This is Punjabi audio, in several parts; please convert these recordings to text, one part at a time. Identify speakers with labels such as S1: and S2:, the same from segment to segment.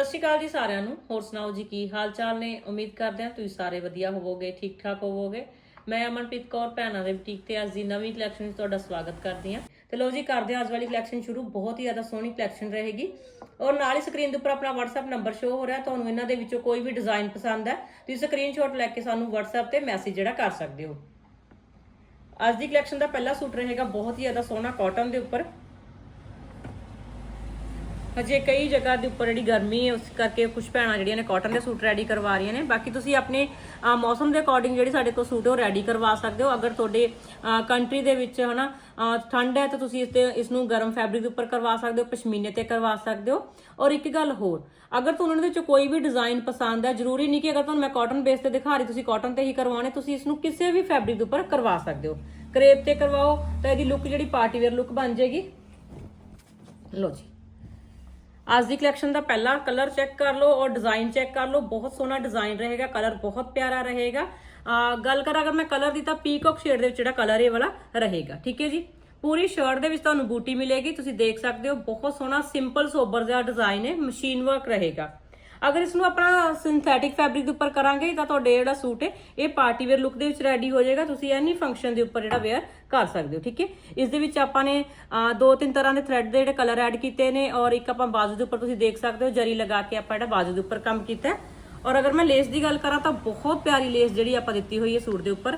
S1: ਸਤਿ ਸ਼੍ਰੀ ਅਕਾਲ ਜੀ ਸਾਰਿਆਂ ਨੂੰ। ਹੋਰ ਸੁਣਾਓ ਜੀ, ਕੀ ਹਾਲ ਚਾਲ ਨੇ? ਉਮੀਦ ਕਰਦੇ ਹਾਂ ਤੁਸੀਂ ਸਾਰੇ ਵਧੀਆ ਹੋਵੋਗੇ ਠੀਕ ਠਾਕ ਹੋਵੋਗੇ। ਮੈਂ ਅਮਨਪ੍ਰੀਤ ਕੌਰ, ਭੈਣਾਂ ਦੇ ਬੁਟੀਕ ਤੇ ਅੱਜ ਦੀ ਨਵੀਂ ਕਲੈਕਸ਼ਨ ਵਿੱਚ ਤੁਹਾਡਾ ਸਵਾਗਤ ਕਰਦੀ ਹਾਂ। ਤੇ ਲੋ ਜੀ, ਕਰਦੇ ਹਾਂ ਅੱਜ ਵਾਲੀ ਕਲੈਕਸ਼ਨ ਸ਼ੁਰੂ। ਬਹੁਤ ਹੀ ਜ਼ਿਆਦਾ ਸੋਹਣੀ ਕਲੈਕਸ਼ਨ ਰਹੇਗੀ। ਔਰ ਨਾਲ ਹੀ ਸਕਰੀਨ ਦੇ ਉੱਪਰ ਆਪਣਾ WhatsApp ਨੰਬਰ ਸ਼ੋ ਹੋ ਰਿਹਾ। ਤੁਹਾਨੂੰ ਇਹਨਾਂ ਦੇ ਵਿੱਚੋਂ ਕੋਈ ਵੀ ਡਿਜ਼ਾਈਨ ਪਸੰਦ ਹੈ, ਤੁਸੀਂ ਸਕਰੀਨਸ਼ਾਟ ਲੈ ਕੇ ਸਾਨੂੰ WhatsApp ਤੇ ਮੈਸੇਜ ਜਿਹੜਾ ਕਰ ਸਕਦੇ ਹੋ। ਅੱਜ ਦੀ ਕਲੈਕਸ਼ਨ ਦਾ ਪਹਿਲਾ ਸੂਟ ਰਹੇਗਾ ਬਹੁਤ ਹੀ ਜ਼ਿਆਦਾ ਸੋਹਣਾ ਕਾਟਨ ਦੇ ਉੱਪਰ। ਹਜੇ ਕਈ ਜਗ੍ਹਾ ਦੇ ਉੱਪਰ ਜਿਹੜੀ ਗਰਮੀ ਹੈ ਉਸ ਕਰਕੇ ਕੁਝ ਭੈਣਾਂ ਜਿਹੜੀਆਂ ਨੇ ਕਾਟਨ ਦੇ ਸੂਟ ਰੈਡੀ ਕਰਵਾ ਰਹੀਆਂ ਨੇ। ਬਾਕੀ ਤੁਸੀਂ ਆਪਣੇ ਮੌਸਮ ਦੇ ਅਕੋਰਡਿੰਗ ਜਿਹੜੀ ਸਾਡੇ ਕੋਲ ਸੂਟ ਹੈ ਉਹ ਰੈਡੀ ਕਰਵਾ ਸਕਦੇ ਹੋ। ਅਗਰ ਤੁਹਾਡੇ ਕੰਟਰੀ ਦੇ ਵਿੱਚ ਹਨਾ ਅਹ, ਠੰਡ ਹੈ ਤਾਂ ਤੁਸੀਂ ਇਸ ਤੇ ਇਸ ਨੂੰ ਗਰਮ ਫੈਬਰਿਕ ਦੇ ਉੱਪਰ ਕਰਵਾ ਸਕਦੇ ਹੋ ਪਸ਼ਮੀਨੇ ਤੇ ਕਰਵਾ ਸਕਦੇ ਹੋ। ਔਰ ਇੱਕ ਗੱਲ ਹੋਰ ਅਗਰ ਤੁਹਾਨੂੰ ਇਹਨਾਂ ਦੇ ਵਿੱਚ ਕੋਈ ਵੀ ਡਿਜ਼ਾਈਨ ਪਸੰਦ ਹੈ ਜ਼ਰੂਰੀ ਨਹੀਂ ਕਿ ਅਗਰ ਤੁਹਾਨੂੰ ਮੈਂ ਕਾਟਨ ਬੇਸ ਤੇ ਦਿਖਾ ਰਹੀ ਤੁਸੀਂ ਕਾਟਨ ਤੇ ਹੀ ਕਰਵਾਉਣੇ ਤੁਸੀਂ ਇਸ ਨੂੰ ਕਿਸੇ ਵੀ ਫੈਬਰਿਕ ਦੇ ਉੱਪਰ ਕਰਵਾ ਸਕਦੇ ਹੋ। ਕਰੇਪ ਤੇ ਕਰਵਾਓ ਤਾਂ ਇਹਦੀ ਲੁੱਕ ਜਿਹੜੀ ਪਾਰਟੀ ਵੇਅਰ ਲੁੱਕ ਬਣ ਜਾਏਗੀ। ਲਓ ਜੀ। ਅੱਜ ਦੀ ਕਲੈਕਸ਼ਨ ਦਾ ਪਹਿਲਾ ਕਲਰ ਚੈੱਕ ਕਰ ਲਓ ਔਰ ਡਿਜ਼ਾਈਨ ਚੈੱਕ ਕਰ ਲਓ। ਬਹੁਤ ਸੋਹਣਾ ਡਿਜ਼ਾਈਨ ਰਹੇਗਾ ਕਲਰ ਬਹੁਤ ਪਿਆਰਾ ਰਹੇਗਾ। ਗੱਲ ਕਰਾਂ ਅਗਰ ਮੈਂ ਕਲਰ ਦੀ ਤਾਂ ਪੀਕੌਕ ਸ਼ੇਡ ਦੇ ਵਿੱਚ ਜਿਹੜਾ ਕਲਰ ਇਹ ਵਾਲਾ ਰਹੇਗਾ, ਠੀਕ ਹੈ ਜੀ? ਪੂਰੀ ਸ਼ਰਟ ਦੇ ਵਿੱਚ ਤੁਹਾਨੂੰ ਬੂਟੀ ਮਿਲੇਗੀ, ਤੁਸੀਂ ਦੇਖ ਸਕਦੇ ਹੋ। ਬਹੁਤ ਸੋਹਣਾ ਸਿੰਪਲ ਸੋਬਰ ਜਿਹਾ ਡਿਜ਼ਾਈਨ ਹੈ ਮਸ਼ੀਨ ਵਰਕ ਰਹੇਗਾ। ਅਗਰ ਇਸ ਨੂੰ ਆਪਣਾ ਸਿੰਥੈਟਿਕ ਫੈਬਰਿਕ ਦੇ ਉੱਪਰ ਕਰਾਂਗੇ ਤਾਂ ਤੁਹਾਡੇ ਜਿਹੜਾ ਸੂਟ ਹੈ, ਇਹ ਪਾਰਟੀ ਵੇਅਰ ਲੁੱਕ ਦੇ ਵਿੱਚ ਰੈਡੀ ਹੋ ਜਾਏਗਾ। ਤੁਸੀਂ ਐਨੀ ਫੰਕਸ਼ਨ ਦੇ ਉੱਪਰ ਜਿਹੜਾ ਵੇਅਰ ਕਰ ਸਕਦੇ ਹੋ, ਠੀਕ ਹੈ? ਇਸ ਦੇ ਵਿੱਚ ਆਪਾਂ ਨੇ ਦੋ ਤਿੰਨ ਤਰ੍ਹਾਂ ਦੇ ਥ੍ਰੈਡ ਦੇ ਜਿਹੜੇ ਕਲਰ ਐਡ ਕੀਤੇ ਨੇ ਔਰ ਇੱਕ ਆਪਾਂ ਬਾਜ਼ੂ ਦੇ ਉੱਪਰ ਤੁਸੀਂ ਦੇਖ ਸਕਦੇ ਹੋ, ਜਰੀ ਲਗਾ ਕੇ ਆਪਾਂ ਜਿਹੜਾ ਬਾਜ਼ੂ ਦੇ ਉੱਪਰ ਕੰਮ ਕੀਤਾ ਔਰ ਅਗਰ ਮੈਂ ਲੇਸ ਦੀ ਗੱਲ ਕਰਾਂ ਤਾਂ ਬਹੁਤ ਪਿਆਰੀ ਲੇਸ ਜਿਹੜੀ ਆਪਾਂ ਦਿੱਤੀ ਹੋਈ ਹੈ ਸੂਟ ਦੇ ਉੱਪਰ।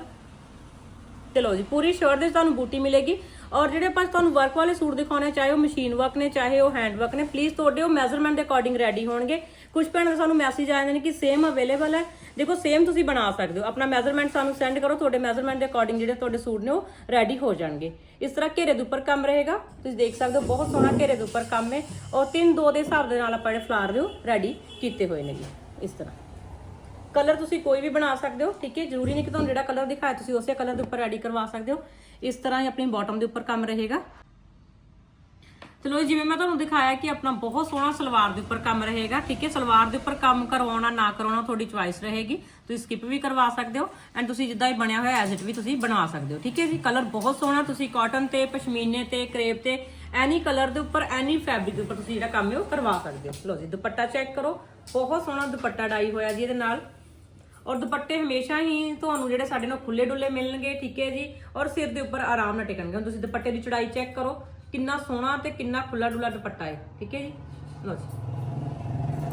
S1: ਤੇ ਲਓ ਜੀ, ਪੂਰੀ ਸ਼ਰਟ ਦੇ ਵਿੱਚ ਤੁਹਾਨੂੰ ਬੂਟੀ ਮਿਲੇਗੀ ਔਰ ਜਿਹੜੇ ਆਪਾਂ ਤੁਹਾਨੂੰ ਵਰਕ ਵਾਲੇ ਸੂਟ ਦਿਖਾਉਣੇ ਚਾਹੇ ਉਹ ਮਸ਼ੀਨ ਵਰਕ ਨੇ, ਚਾਹੇ ਉਹ ਹੈਂਡ ਵਰਕ ਨੇ ਪਲੀਜ਼ ਤੁਹਾਡੇ ਉਹ ਮੈਜ਼ਰਮੈਂਟ ਦੇ ਅਕੋਰਡਿੰਗ ਰੈਡੀ ਹੋਣਗੇ। ਕੁਝ ਭੈਣਾਂ ਦੇ ਸਾਨੂੰ ਮੈਸੇਜ ਆ ਜਾਂਦੇ ਨੇ ਕਿ ਸੇਮ ਅਵੇਲੇਬਲ ਹੈ। ਦੇਖੋ ਸੇਮ ਤੁਸੀਂ ਬਣਾ ਸਕਦੇ ਹੋ। ਆਪਣਾ ਮੈਜ਼ਰਮੈਂਟ ਸਾਨੂੰ ਸੈਂਡ ਕਰੋ, ਤੁਹਾਡੇ ਮੈਜ਼ਰਮੈਂਟ ਦੇ ਅਕੋਰਡਿੰਗ ਜਿਹੜੇ ਤੁਹਾਡੇ ਸੂਟ ਨੇ ਉਹ ਰੈਡੀ ਹੋ ਜਾਣਗੇ। ਇਸ ਤਰ੍ਹਾਂ ਘੇਰੇ ਦੇ ਉੱਪਰ ਕੰਮ ਰਹੇਗਾ। ਤੁਸੀਂ ਦੇਖ ਸਕਦੇ ਹੋ, ਬਹੁਤ ਸੋਹਣਾ ਘੇਰੇ ਦੇ ਉੱਪਰ ਕੰਮ ਹੈ। ਔਰ 3 2 ਦੇ ਹਿਸਾਬ ਦੇ ਨਾਲ ਆਪਾਂ ਜਿਹੜੇ ਫਲਾਰ ਦੇ ਉਹ ਰੈਡੀ ਕੀਤੇ ਹੋਏ ਨੇ ਜੀ। ਇਸ ਤਰ੍ਹਾਂ। ਕਲਰ ਤੁਸੀਂ ਕੋਈ ਵੀ ਬਣਾ ਸਕਦੇ ਹੋ, ਠੀਕ ਹੈ? ਜ਼ਰੂਰੀ ਨਹੀਂ ਕਿ ਤੁਹਾਨੂੰ ਜਿਹੜਾ ਕਲਰ ਦਿਖਾਇਆ, ਤੁਸੀਂ ਉਸੇ ਕਲਰ ਦੇ ਉੱਪਰ ਰੈਡੀ ਕਰਵਾ ਸਕਦੇ ਹੋ। ਇਸ ਤਰ੍ਹਾਂ ਹੀ ਆਪਣੀ ਬਾਟਮ ਦੇ ਉੱਪਰ ਕੰਮ ਰਹੇਗਾ। ਚਲੋ ਜੀ, ਜਿਵੇਂ ਮੈਂ ਤੁਹਾਨੂੰ ਦਿਖਾਇਆ ਕਿ ਆਪਣਾ ਬਹੁਤ ਸੋਹਣਾ ਸਲਵਾਰ ਦੇ ਉੱਪਰ ਕੰਮ ਰਹੇਗਾ ਠੀਕ ਹੈ? ਸਲਵਾਰ ਦੇ ਉੱਪਰ ਕੰਮ ਕਰਵਾਉਣਾ ਨਾ ਕਰਵਾਉਣਾ ਤੁਹਾਡੀ ਚੁਆਇਸ ਰਹੇਗੀ। ਤੁਸੀਂ ਸਕਿਪ ਵੀ ਕਰਵਾ ਸਕਦੇ ਹੋ ਐਂਡ ਤੁਸੀਂ ਜਿੱਦਾਂ ਹੀ ਬਣਿਆ ਹੋਇਆ ਐਜ਼ ਇਟ ਵੀ ਤੁਸੀਂ ਬਣਾ ਸਕਦੇ ਹੋ ਠੀਕ ਹੈ ਜੀ? ਕਲਰ ਬਹੁਤ ਸੋਹਣਾ ਤੁਸੀਂ ਕਾਟਨ ਤੇ ਪਸ਼ਮੀਨੇ ਤੇ ਕਰੇਪ ਤੇ ਐਨੀ ਕਲਰ ਦੇ ਉੱਪਰ ਐਨੀ ਫੈਬਰਿਕ ਦੇ ਉੱਪਰ ਤੁਸੀਂ ਜਿਹੜਾ ਕੰਮ ਹੈ ਉਹ ਕਰਵਾ ਸਕਦੇ ਹੋ। ਲਓ ਜੀ ਦੁਪੱਟਾ ਚੈੱਕ ਕਰੋ ਬਹੁਤ ਸੋਹਣਾ ਦੁਪੱਟਾ ਡਾਈ ਹੋਇਆ ਜੀ ਇਹਦੇ ਨਾਲ। ਔਰ ਦੁਪੱਟੇ ਹਮੇਸ਼ਾ ਹੀ ਤੁਹਾਨੂੰ ਜਿਹੜੇ ਸਾਡੇ ਨਾਲ ਖੁੱਲੇ ਡੁੱਲੇ ਮਿਲਣਗੇ ਠੀਕ ਹੈ ਜੀ? ਔਰ ਸਿਰ ਦੇ ਉੱਪਰ ਆਰਾਮ ਨਾਲ ਟਿਕਣਗੇ। ਹੁਣ ਤੁਸੀਂ ਦੁਪੱਟੇ ਦੀ ਚੜਾਈ ਚੈੱਕ ਕਰੋ ਕਿੰਨਾ ਸੋਹਣਾ ਤੇ ਕਿੰਨਾ ਖੁੱਲਾ ਡੁੱਲਾ ਦੁਪੱਟਾ ਹੈ ਠੀਕ ਹੈ ਜੀ? ਲਓ ਜੀ।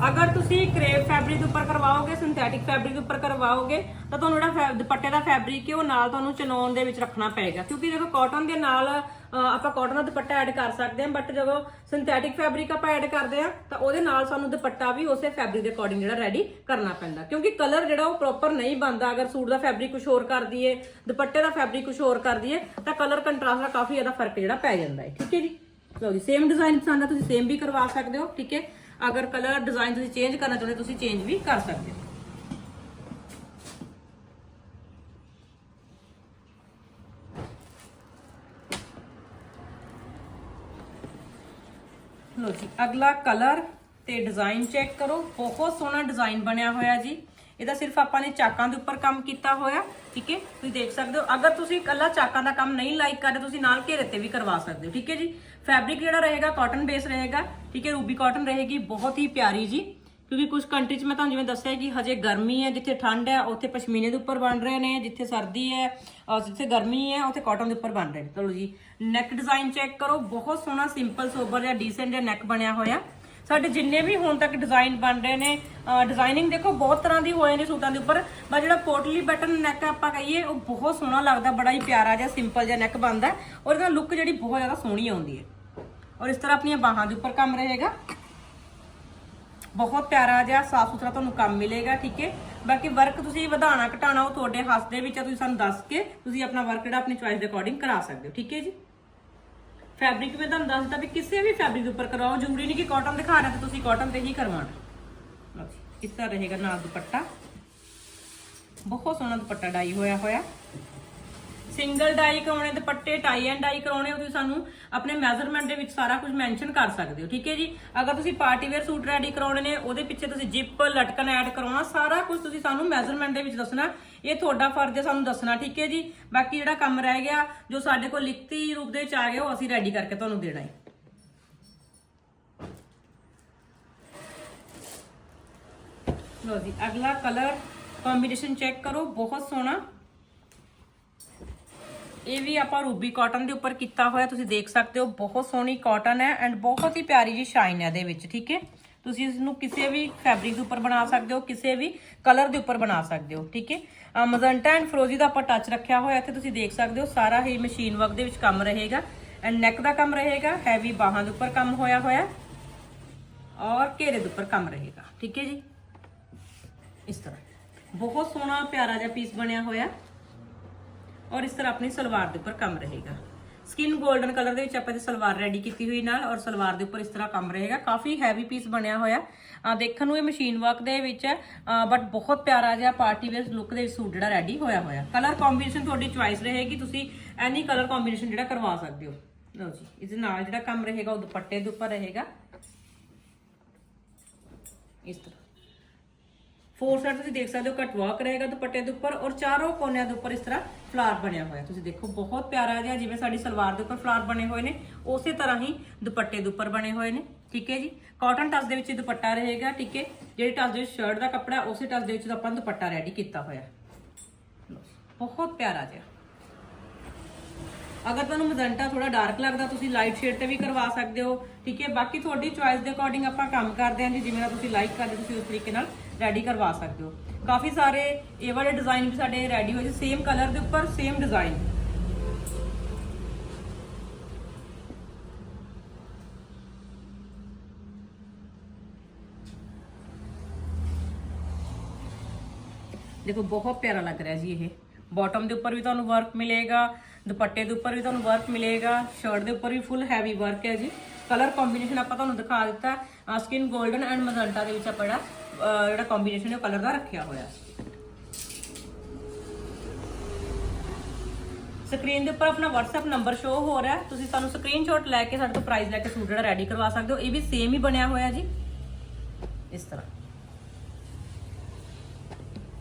S1: ਅਗਰ ਤੁਸੀਂ ਕਰੇਪ ਫੈਬਰਿਕ ਉੱਪਰ ਕਰਵਾਓਗੇ, ਸਿੰਥੈਟਿਕ ਫੈਬਰਿਕ ਉੱਪਰ ਕਰਵਾਓਗੇ, ਤਾਂ ਤੁਹਾਨੂੰ ਜਿਹੜਾ ਦੁਪੱਟੇ ਦਾ ਫੈਬਰਿਕ ਹੈ ਉਹ ਨਾਲ ਤੁਹਾਨੂੰ ਚਲਾਉਣ ਦੇ ਵਿੱਚ ਰੱਖਣਾ ਪਏਗਾ। ਕਿਉਂਕਿ ਦੇਖੋ ਕਾਟਨ ਦੇ ਨਾਲ ਆਪਾਂ ਕਾਟਨ ਦਾ ਦੁਪੱਟਾ ਐਡ ਕਰ ਸਕਦੇ ਹਾਂ ਬਟ ਜਦੋਂ ਸਿੰਥੈਟਿਕ ਫੈਬਰਿਕ ਆਪਾਂ ਐਡ ਕਰਦੇ ਹਾਂ ਤਾਂ ਉਹਦੇ ਨਾਲ ਸਾਨੂੰ ਦੁਪੱਟਾ ਵੀ ਉਸੇ ਫੈਬਰਿਕ ਦੇ ਅਕੋਰਡਿੰਗ ਜਿਹੜਾ ਰੈਡੀ ਕਰਨਾ ਪੈਂਦਾ। ਕਿਉਂਕਿ ਕਲਰ ਜਿਹੜਾ ਉਹ ਪ੍ਰੋਪਰ ਨਹੀਂ ਬਣਦਾ ਅਗਰ ਸੂਟ ਦਾ ਫੈਬਰਿਕ ਕੁਝ ਹੋਰ ਕਰ ਦਈਏ ਦੁਪੱਟੇ ਦਾ ਫੈਬਰਿਕ ਕੁਝ ਹੋਰ ਕਰ ਦਈਏ ਤਾਂ ਕਲਰ ਕੰਟਰਾਸਟ ਦਾ ਕਾਫੀ ਜ਼ਿਆਦਾ ਫ਼ਰਕ ਜਿਹੜਾ ਪੈ ਜਾਂਦਾ ਹੈ ਠੀਕ ਹੈ ਜੀ? ਲਓ ਜੀ ਸੇਮ ਡਿਜ਼ਾਈਨ ਪਸੰਦ ਆ ਤੁਸੀਂ ਸੇਮ ਵੀ ਕਰਵਾ ਸਕਦੇ ਹੋ ਠੀਕ ਹੈ? ਅਗਰ ਕਲਰ ਡਿਜ਼ਾਈਨ ਤੁਸੀਂ ਚੇਂਜ ਕਰਨਾ ਚਾਹੁੰਦੇ ਹੋ, ਤੁਸੀਂ ਚੇਂਜ ਵੀ ਕਰ ਸਕਦੇ ਹੋ। ਲੋ ਜੀ, ਅਗਲਾ ਕਲਰ ਤੇ ਡਿਜ਼ਾਈਨ ਚੈੱਕ ਕਰੋ। ਬਹੁਤ ਸੋਹਣਾ ਡਿਜ਼ਾਈਨ ਬਣਿਆ ਹੋਇਆ ਜੀ। ਇਹਦਾ ਸਿਰਫ ਆਪਾਂ ਨੇ ਚਾਕਾਂ ਦੇ ਉੱਪਰ ਕੰਮ ਕੀਤਾ ਹੋਇਆ, ਠੀਕ ਹੈ? ਤੁਸੀਂ ਦੇਖ ਸਕਦੇ ਹੋ, ਅਗਰ ਤੁਸੀਂ ਇਕੱਲਾ ਚਾਕਾਂ ਦਾ ਕੰਮ ਨਹੀਂ ਲਾਈਕ ਕਰਦੇ, ਤੁਸੀਂ ਨਾਲ ਘੇਰੇ ਤੇ ਵੀ ਕਰਵਾ ਸਕਦੇ ਹੋ, ਠੀਕ ਹੈ ਜੀ? ਫੈਬਰਿਕ ਜਿਹੜਾ ਰਹੇਗਾ ਕਾਟਨ ਬੇਸ ਰਹੇਗਾ, ਠੀਕ ਹੈ? ਰੂਬੀ ਕਾਟਨ ਰਹੇਗੀ, ਬਹੁਤ ਹੀ ਪਿਆਰੀ ਜੀ। ਕਿਉਂਕਿ ਕੁਝ ਕੰਟਰੀ 'ਚ ਮੈਂ ਤੁਹਾਨੂੰ ਜਿਵੇਂ ਦੱਸਿਆ ਕਿ ਹਜੇ ਗਰਮੀ ਹੈ, ਜਿੱਥੇ ਠੰਡ ਹੈ, ਉੱਥੇ ਪਸ਼ਮੀਨੇ ਦੇ ਉੱਪਰ ਬਣ ਰਹੇ ਨੇ, ਜਿੱਥੇ ਸਰਦੀ ਹੈ ਔਰ ਜਿੱਥੇ ਗਰਮੀ ਹੈ, ਉੱਥੇ ਕਾਟਨ ਦੇ ਉੱਪਰ ਬਣ ਰਹੇ ਨੇ। ਚਲੋ ਜੀ ਨੈਕ ਡਿਜ਼ਾਈਨ ਚੈੱਕ ਕਰੋ, ਬਹੁਤ ਸੋਹਣਾ ਸਿੰਪਲ ਸੋਬਰ ਜਿਹਾ ਡੀਸੈਂਟ ਜਿਹਾ ਨੈਕ ਬਣਿਆ ਹੋਇਆ। ਸਾਡੇ ਜਿੰਨੇ ਵੀ ਹੁਣ ਤੱਕ ਡਿਜ਼ਾਈਨ ਬਣ ਰਹੇ ਨੇ ਡਿਜ਼ਾਈਨਿੰਗ ਦੇਖੋ, ਬਹੁਤ ਤਰ੍ਹਾਂ ਦੀ ਹੋਏ ਨੇ ਸੂਟਾਂ ਦੇ ਉੱਪਰ, ਪਰ ਜਿਹੜਾ ਪੋਟਲੀ ਬਟਨ ਨੈਕ ਆਪਾਂ ਕਹੀਏ, ਉਹ ਬਹੁਤ ਸੋਹਣਾ ਲੱਗਦਾ, ਬੜਾ ਹੀ ਪਿਆਰਾ ਜਿਹਾ ਸਿੰਪਲ ਜਿਹਾ ਨੈਕ ਬਣਦਾ ਔਰ ਇਹਦਾ ਲੁੱਕ ਜਿਹੜੀ ਬਹੁਤ ਜ਼ਿਆਦਾ ਸੋਹਣੀ ਆਉਂਦੀ ਹੈ। ਔਰ ਇਸ ਤਰ੍ਹਾਂ ਆਪਣੀਆਂ ਬਾਹਾਂ ਦੇ ਉੱਪਰ ਕੰਮ ਰਹੇਗਾ। ਬਹੁਤ ਪਿਆਰਾ ਜਿਹਾ, ਸਾਫ਼ ਸੁਥਰਾ ਤੁਹਾਨੂੰ ਕੰਮ ਮਿਲੇਗਾ, ਠੀਕ ਹੈ? ਬਾਕੀ ਵਰਕ ਤੁਸੀਂ ਵਧਾਣਾ ਘਟਾਣਾ ਉਹ ਤੁਹਾਡੇ ਹੱਥ ਦੇ ਵਿੱਚ ਆ, ਤੁਸੀਂ ਸਾਨੂੰ ਦੱਸ ਕੇ ਤੁਸੀਂ ਆਪਣਾ ਵਰਕ ਜਿਹੜਾ ਆਪਣੀ ਚੁਆਇਸ ਦੇ ਅਕੋਰਡਿੰਗ ਕਰਾ ਸਕਦੇ ਹੋ, ਠੀਕ ਹੈ ਜੀ? ਫੈਬਰਿਕ ਮੈਂ ਤੁਹਾਨੂੰ ਦੱਸਦਾ ਵੀ ਕਿਸੇ ਵੀ ਫੈਬਰਿਕ ਦੇ ਉੱਪਰ ਕਰਵਾਓ, ਜ਼ਰੂਰੀ ਨਹੀਂ ਕਿ ਕਾਟਨ ਦਿਖਾ ਰਿਹਾ ਤੇ ਤੁਸੀਂ ਕਾਟਨ ਤੇ ਹੀ ਕਰਵਾਉਣਾ। ਲਓ ਇਸ ਤਰ੍ਹਾਂ ਰਹੇਗਾ ਨਾਲ ਦੁਪੱਟਾ। ਬਹੁਤ ਸੋਹਣਾ ਦੁਪੱਟਾ ਡਾਈ ਹੋਇਆ ਹੋਇਆ। ਸਿੰਗਲ ਡਾਈ ਕਰਾਉਣੇ ਦੁਪੱਟੇ ਟਾਈ ਐਂਡ ਡਾਈ ਕਰਾਉਣੇ ਉਹ ਤੁਸੀਂ ਸਾਨੂੰ ਆਪਣੇ ਮੈਜ਼ਰਮੈਂਟ ਦੇ ਵਿੱਚ ਸਾਰਾ ਕੁਝ ਮੈਂਸ਼ਨ ਕਰ ਸਕਦੇ ਹੋ, ਠੀਕ ਹੈ ਜੀ? ਅਗਰ ਤੁਸੀਂ ਪਾਰਟੀ ਵੇਅਰ ਸੂਟ ਰੈਡੀ ਕਰਾਉਣੇ ਨੇ, ਉਹਦੇ ਪਿੱਛੇ ਤੁਸੀਂ ਜਿਪ ਲਟਕਣ ਐਡ ਕਰਾਉਣਾ, ਸਾਰਾ ਕੁਝ ਤੁਸੀਂ ਸਾਨੂੰ ਮੈਜ਼ਰਮੈਂਟ ਦੇ ਵਿੱਚ ਦੱਸਣਾ, ਇਹ ਤੁਹਾਡਾ ਫਰਜ਼ ਹੈ ਸਾਨੂੰ ਦੱਸਣਾ, ਠੀਕ ਹੈ ਜੀ? ਬਾਕੀ ਜਿਹੜਾ ਕੰਮ ਰਹਿ ਗਿਆ, ਜੋ ਸਾਡੇ ਕੋਲ ਲਿਖਤੀ ਰੂਪ ਦੇ ਵਿੱਚ ਆ ਗਿਆ, ਉਹ ਅਸੀਂ ਰੈਡੀ ਕਰਕੇ ਤੁਹਾਨੂੰ ਦੇਣਾ ਹੈ। ਲੋ ਜੀ, ਅਗਲਾ ਕਲਰ ਕੰਬੀਨੇਸ਼ਨ ਚੈੱਕ ਕਰੋ, ਬਹੁਤ ਸੋਹਣਾ। ਇਹ ਵੀ ਆਪਾਂ ਰੂਬੀ ਕਾਟਨ ਦੇ ਉੱਪਰ ਕੀਤਾ ਹੋਇਆ, ਤੁਸੀਂ ਦੇਖ ਸਕਦੇ ਹੋ, ਬਹੁਤ ਸੋਹਣੀ ਕਾਟਨ ਹੈ ਐਂਡ ਬਹੁਤ ਹੀ ਪਿਆਰੀ ਜੀ ਸ਼ਾਈਨ ਹੈ ਇਹਦੇ ਵਿੱਚ, ਠੀਕ ਹੈ? ਤੁਸੀਂ ਇਸ ਨੂੰ ਕਿਸੇ ਵੀ ਫੈਬਰਿਕ ਦੇ ਉੱਪਰ ਬਣਾ ਸਕਦੇ ਹੋ, ਕਿਸੇ ਵੀ ਕਲਰ ਦੇ ਉੱਪਰ ਬਣਾ ਸਕਦੇ ਹੋ, ਠੀਕ ਹੈ? ਮਜ਼ੰਟਾ ਐਂਡ ਫਰੋਜ਼ੀ ਦਾ ਆਪਾਂ ਟੱਚ ਰੱਖਿਆ ਹੋਇਆ, ਇੱਥੇ ਤੁਸੀਂ ਦੇਖ ਸਕਦੇ ਹੋ, ਸਾਰਾ ਹੀ ਮਸ਼ੀਨ ਵਰਕ ਦੇ ਵਿੱਚ ਕੰਮ ਰਹੇਗਾ ਐਂਡ ਨੈਕ ਦਾ ਕੰਮ ਰਹੇਗਾ ਹੈਵੀ ਬਾਹਾਂ ਦੇ ਉੱਪਰ ਕੰਮ ਹੋਇਆ ਹੋਇਆ ਔਰ ਘੇਰੇ ਦੇ ਉੱਪਰ ਕੰਮ ਰਹੇਗਾ, ਠੀਕ ਹੈ ਜੀ? ਇਸ ਤਰ੍ਹਾਂ। ਬਹੁਤ ਸੋਹਣਾ ਪਿਆਰਾ ਜਿਹਾ ਪੀਸ ਬਣਿਆ ਹੋਇਆ। ਔਰ ਇਸ ਤਰ੍ਹਾਂ ਆਪਣੀ ਸਲਵਾਰ ਦੇ ਉੱਪਰ ਕੰਮ ਰਹੇਗਾ। ਸਕਿਨ 골ਡਨ ਕਲਰ ਦੇ ਵਿੱਚ ਆਪਾਂ ਇਹ ਸਲਵਾਰ ਰੈਡੀ ਕੀਤੀ ਹੋਈ ਨਾਲ ਔਰ ਸਲਵਾਰ ਦੇ ਉੱਪਰ ਇਸ ਤਰ੍ਹਾਂ ਕੰਮ ਰਹੇਗਾ। ਕਾਫੀ ਹੈਵੀ ਪੀਸ ਬਣਿਆ ਹੋਇਆ। ਆ ਦੇਖਣ ਨੂੰ ਇਹ ਮਸ਼ੀਨ ਵਰਕ ਦੇ ਵਿੱਚ ਹੈ। ਬਟ ਬਹੁਤ ਪਿਆਰਾ ਜਿਹਾ ਪਾਰਟੀ ਵੇਅਰ ਲੁੱਕ ਦੇ ਵਿੱਚ ਸੂਟ ਜਿਹੜਾ ਰੈਡੀ ਹੋਇਆ ਹੋਇਆ। ਕਲਰ ਕੰਬੀਨੇਸ਼ਨ ਤੁਹਾਡੀ ਚੁਆਇਸ ਰਹੇਗੀ। ਤੁਸੀਂ ਐਨੀ ਕਲਰ ਕੰਬੀਨੇਸ਼ਨ ਜਿਹੜਾ ਕਰਵਾ ਸਕਦੇ ਹੋ। ਲਓ ਜੀ ਇਸ ਦੇ ਨਾਲ ਜਿਹੜਾ ਕੰਮ ਰਹੇਗਾ, ਉਹ ਦੁਪੱਟੇ ਦੇ ਉੱਪਰ ਰਹੇਗਾ। ਇਸ ਤਰ੍ਹਾਂ। ਫੋਰ ਸਾਈਡ ਤੁਸੀਂ ਦੇਖ ਸਕਦੇ ਹੋ ਕਟ ਵਰਕ ਰਹੇਗਾ ਦੁਪੱਟੇ ਦੇ ਉੱਪਰ ਔਰ ਚਾਰੋਂ ਕੋਨਿਆਂ ਦੇ ਉੱਪਰ ਇਸ ਤਰ੍ਹਾਂ ਫਲਾਰ ਬਣਿਆ ਹੋਇਆ ਤੁਸੀਂ ਦੇਖੋ, ਬਹੁਤ ਪਿਆਰਾ ਜਿਹਾ ਜਿਵੇਂ ਸਾਡੀ ਸਲਵਾਰ ਦੇ ਉੱਪਰ ਫਲਾਰ ਬਣੇ ਹੋਏ ਨੇ, ਉਸੇ ਤਰ੍ਹਾਂ ਹੀ ਦੁਪੱਟੇ ਦੇ ਉੱਪਰ ਬਣੇ ਹੋਏ ਨੇ, ਠੀਕ ਹੈ ਜੀ? ਕਾਟਨ ਟੱਸ ਦੇ ਵਿੱਚ ਦੁਪੱਟਾ ਰਹੇਗਾ, ਠੀਕ ਹੈ? ਜਿਹੜੇ ਟੱਸ ਦੇ ਵਿੱਚ ਸ਼ਰਟ ਦਾ ਕੱਪੜਾ ਉਸੇ ਟਸ ਦੇ ਵਿੱਚ ਆਪਾਂ ਦੁਪੱਟਾ ਰੈਡੀ ਕੀਤਾ ਹੋਇਆ ਬਹੁਤ ਪਿਆਰਾ ਜਿਹਾ। ਅਗਰ ਤੁਹਾਨੂੰ ਮਜੰਟਾ ਥੋੜਾ ਡਾਰਕ ਲੱਗਦਾ, ਤੁਸੀਂ ਲਾਈਟ ਸ਼ੇਡ ਤੇ ਵੀ ਕਰਵਾ ਸਕਦੇ ਹੋ, ਠੀਕ ਹੈ? ਬਾਕੀ ਤੁਹਾਡੀ ਚੁਆਇਸ ਦੇ ਅਕੋਰਡਿੰਗ ਆਪਾਂ ਕੰਮ ਕਰਦੇ ਹਾਂ ਜੀ, ਜਿਵੇਂ ਦਾ ਤੁਸੀਂ ਲਾਈਕ ਕਰਦੇ ਤੁਸੀਂ ਉਸ ਤਰੀਕੇ ਨਾਲ ਰੈਡੀ ਕਰਵਾ ਸਕਦੇ ਹੋ ਕਾਫੀ ਸਾਰੇ ਇਹ ਵਾਲੇ ਡਿਜ਼ਾਈਨ ਵੀ ਸਾਡੇ ਰੈਡੀ ਹੋਏ ਜੀ ਸੇਮ ਕਲਰ ਦੇ ਉੱਪਰ ਸੇਮ ਡਿਜ਼ਾਈਨ ਦੇਖੋ ਬਹੁਤ ਪਿਆਰਾ ਲੱਗ ਰਿਹਾ ਜੀ ਇਹ ਬਾਟਮ ਦੇ ਉੱਪਰ ਵੀ ਤੁਹਾਨੂੰ ਵਰਕ ਮਿਲੇਗਾ ਦੁਪੱਟੇ ਦੇ ਉੱਪਰ ਵੀ ਤੁਹਾਨੂੰ ਵਰਕ ਮਿਲੇਗਾ ਸ਼ਰਟ ਦੇ ਉੱਪਰ ਵੀ ਫੁੱਲ ਹੈਵੀ ਵਰਕ ਹੈ ਜੀ ਕਲਰ ਕੰਬੀਨੇਸ਼ਨ ਆਪਾਂ ਤੁਹਾਨੂੰ ਦਿਖਾ ਦਿੱਤਾ ਸਕਿਨ 골ਡਨ ਐਂਡ ਮਜੰਟਾ ਦੇ ਵਿੱਚ ਆਪਾਂ ਜਿਹੜਾ ਅਹ, ਜਿਹੜਾ ਕੰਬੀਨੇਸ਼ਨ ਹੈ ਕਲਰ ਦਾ ਰੱਖਿਆ ਹੋਇਆ ਸਕਰੀਨ ਦੇ ਉੱਪਰ ਆਪਣਾ WhatsApp ਨੰਬਰ ਸ਼ੋ ਹੋ ਰਿਹਾ ਹੈ। ਤੁਸੀਂ ਸਾਨੂੰ ਸਕਰੀਨਸ਼ਾਟ ਲੈ ਕੇ ਸਾਡੇ ਤੋਂ ਪ੍ਰਾਈਸ ਲੈ ਕੇ ਸੂਟ ਜਿਹੜਾ ਰੈਡੀ ਕਰਵਾ ਸਕਦੇ ਹੋ। ਇਹ ਵੀ ਸੇਮ ਹੀ ਬਣਿਆ ਹੋਇਆ ਜੀ। ਇਸ ਤਰ੍ਹਾਂ।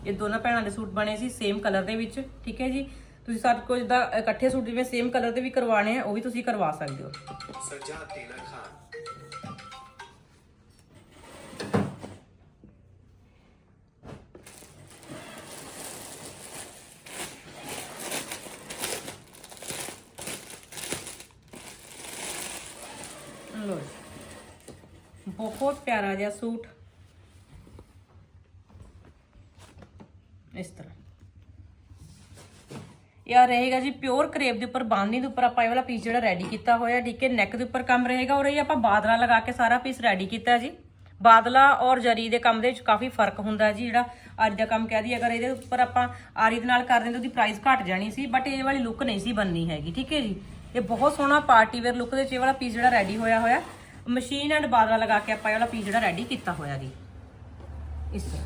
S1: ਇਹ ਦੋਨਾਂ ਭੈਣਾਂ ਦੇ ਸੂਟ ਬਣੇ ਸੀ ਸੇਮ ਕਲਰ ਦੇ ਵਿੱਚ ਠੀਕ ਹੈ ਜੀ? ਤੁਸੀਂ ਸਾਡੇ ਕੋਲ ਜਿੱਦਾਂ ਇਕੱਠੇ ਸੂਟ ਜਿਵੇਂ ਸੇਮ ਕਲਰ ਦੇ ਵੀ ਕਰਵਾਣੇ ਆ ਉਹ ਵੀ ਤੁਸੀਂ ਕਰਵਾ ਸਕਦੇ ਹੋ।
S2: ਸਰਜਾ
S1: ਤੇਲਾ ਖਾਨ। ਬਹੁਤ ਪਿਆਰਾ ਜਿਹਾ ਸੂਟ। ਇਸ ਤਰ੍ਹਾਂ। ਇਹ ਰਹੇਗਾ ਜੀ ਪਿਓਰ ਕਰੇਪ ਦੇ ਉੱਪਰ ਬਾਂਦਨੀ ਦੇ ਉੱਪਰ ਆਪਾਂ ਇਹ ਵਾਲਾ ਪੀਸ ਜਿਹੜਾ ਰੈਡੀ ਕੀਤਾ ਹੋਇਆ, ਠੀਕ ਹੈ ਨੈਕ ਦੇ ਉੱਪਰ ਕੰਮ ਰਹੇਗਾ ਔਰ ਇਹ ਆਪਾਂ ਬਾਦਲਾ ਲਗਾ ਕੇ ਸਾਰਾ ਪੀਸ ਰੈਡੀ ਕੀਤਾ ਜੀ। ਬਾਦਲਾ ਔਰ ਜਰੀ ਦੇ ਕੰਮ ਦੇ ਵਿੱਚ ਕਾਫੀ ਫ਼ਰਕ ਹੁੰਦਾ ਜੀ, ਜਿਹੜਾ ਅੱਜ ਦਾ ਕੰਮ ਕਹਿ ਦਈਏ, ਅਗਰ ਇਹਦੇ ਉੱਪਰ ਆਪਾਂ ਆਰੀ ਦੇ ਨਾਲ ਕਰ ਦਿੰਦੇ ਉਹਦੀ ਪ੍ਰਾਈਸ ਘਟ ਜਾਣੀ ਸੀ ਬਟ ਇਹ ਵਾਲੀ ਲੁੱਕ ਨਹੀਂ ਸੀ ਬੰਨੀ ਹੈਗੀ, ਠੀਕ ਹੈ ਜੀ। ਇਹ ਬਹੁਤ ਸੋਹਣਾ ਪਾਰਟੀ ਵੇਅਰ ਲੁੱਕ ਦੇ ਵਿੱਚ ਇਹ ਵਾਲਾ ਪੀਸ ਜਿਹੜਾ ਰੈਡੀ ਹੋਇਆ ਹੋਇਆ। ਮਸ਼ੀਨ ਐਂਡ ਬਾਦਲਾ ਲਗਾ ਕੇ ਆਪਾਂ ਇਹ ਵਾਲਾ ਪੀਸ ਜਿਹੜਾ ਰੈਡੀ ਕੀਤਾ ਹੋਇਆ ਜੀ। ਇਸ ਤਰ੍ਹਾਂ।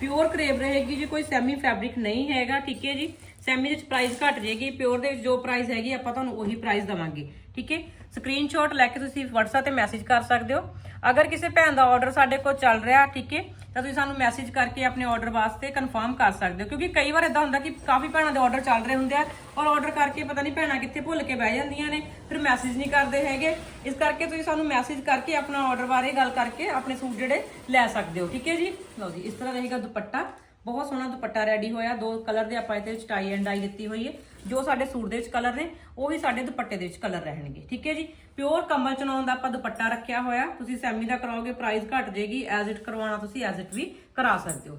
S1: ਪਿਓਰ ਕਰੇਬ ਰਹੇਗੀ ਜੀ, ਕੋਈ ਸੈਮੀ ਫੈਬਰਿਕ ਨਹੀਂ ਹੈਗਾ, ਠੀਕ ਹੈ ਜੀ? ਸੈਮੀ ਵਿੱਚ ਪ੍ਰਾਈਸ ਘਟ ਜਾਏਗੀ ਪਿਓਰ ਦੇ ਵਿੱਚ ਜੋ ਪ੍ਰਾਈਸ ਹੈਗੀ, ਆਪਾਂ ਤੁਹਾਨੂੰ ਉਹੀ ਪ੍ਰਾਈਸ ਦਵਾਂਗੇ, ਠੀਕ ਹੈ? ਸਕਰੀਨਸ਼ਾਟ ਲੈ ਕੇ ਤੁਸੀਂ WhatsApp ਤੇ ਮੈਸੇਜ ਕਰ ਸਕਦੇ ਹੋ। ਅਗਰ ਕਿਸੇ ਭੈਣ ਦਾ ਆਰਡਰ ਸਾਡੇ ਕੋਲ ਚੱਲ ਰਿਹਾ, ਠੀਕ ਹੈ, ਤਾਂ ਤੁਸੀਂ ਸਾਨੂੰ ਮੈਸੇਜ ਕਰਕੇ ਆਪਣੇ ਆਰਡਰ ਵਾਸਤੇ ਕਨਫਰਮ ਕਰ ਸਕਦੇ ਹੋ। ਕਿਉਂਕਿ ਕਈ ਵਾਰ ਇਦਾਂ ਹੁੰਦਾ ਕਿ ਕਾਫੀ ਭੈਣਾਂ ਦੇ ਆਰਡਰ ਚੱਲ ਰਹੇ ਹੁੰਦੇ ਆ ਔਰ ਆਰਡਰ ਕਰਕੇ ਪਤਾ ਨਹੀਂ ਭੈਣਾਂ ਕਿੱਥੇ ਭੁੱਲ ਕੇ ਬਹਿ ਜਾਂਦੀਆਂ ਨੇ, ਫਿਰ ਮੈਸੇਜ ਨਹੀਂ ਕਰਦੇ ਹੈਗੇ। ਇਸ ਕਰਕੇ ਤੁਸੀਂ ਸਾਨੂੰ ਮੈਸੇਜ ਕਰਕੇ ਆਪਣਾ ਆਰਡਰ ਬਾਰੇ ਗੱਲ ਕਰਕੇ ਆਪਣੇ ਸੂਟ ਜਿਹੜੇ ਲੈ ਸਕਦੇ ਹੋ, ਠੀਕ ਹੈ ਜੀ? ਲਓ ਜੀ, ਇਸ ਤਰ੍ਹਾਂ ਰਹੇਗਾ ਦੁਪੱਟਾ। ਬਹੁਤ ਸੋਹਣਾ ਦੁਪੱਟਾ ਰੈਡੀ ਹੋਇਆ। ਦੋ ਕਲਰ ਦੇ ਆਪਾਂ ਇਹਦੇ ਵਿੱਚ ਟਾਈ ਐਂਡ ਡਾਈ ਦਿੱਤੀ ਹੋਈ ਹੈ। ਜੋ ਸਾਡੇ ਸੂਟ ਦੇ ਵਿੱਚ ਕਲਰ ਨੇ, ਉਹ ਹੀ ਸਾਡੇ ਦੁਪੱਟੇ ਦੇ ਵਿੱਚ ਕਲਰ ਰਹਿਣਗੇ। ਠੀਕ ਹੈ ਜੀ? ਪਿਓਰ ਕਮਲ ਚਨਾਉਣ ਦਾ ਆਪਾਂ ਦੁਪੱਟਾ ਰੱਖਿਆ ਹੋਇਆ। ਤੁਸੀਂ ਸੈਮੀ ਦਾ ਕਰਾਓਗੇ ਪ੍ਰਾਈਸ ਘਟ ਜਾਏਗੀ। ਐਜ਼ ਇਟ ਕਰਵਾਉਣਾ ਤੁਸੀਂ ਐਜ਼ ਇਟ ਵੀ ਕਰਾ ਸਕਦੇ ਹੋ।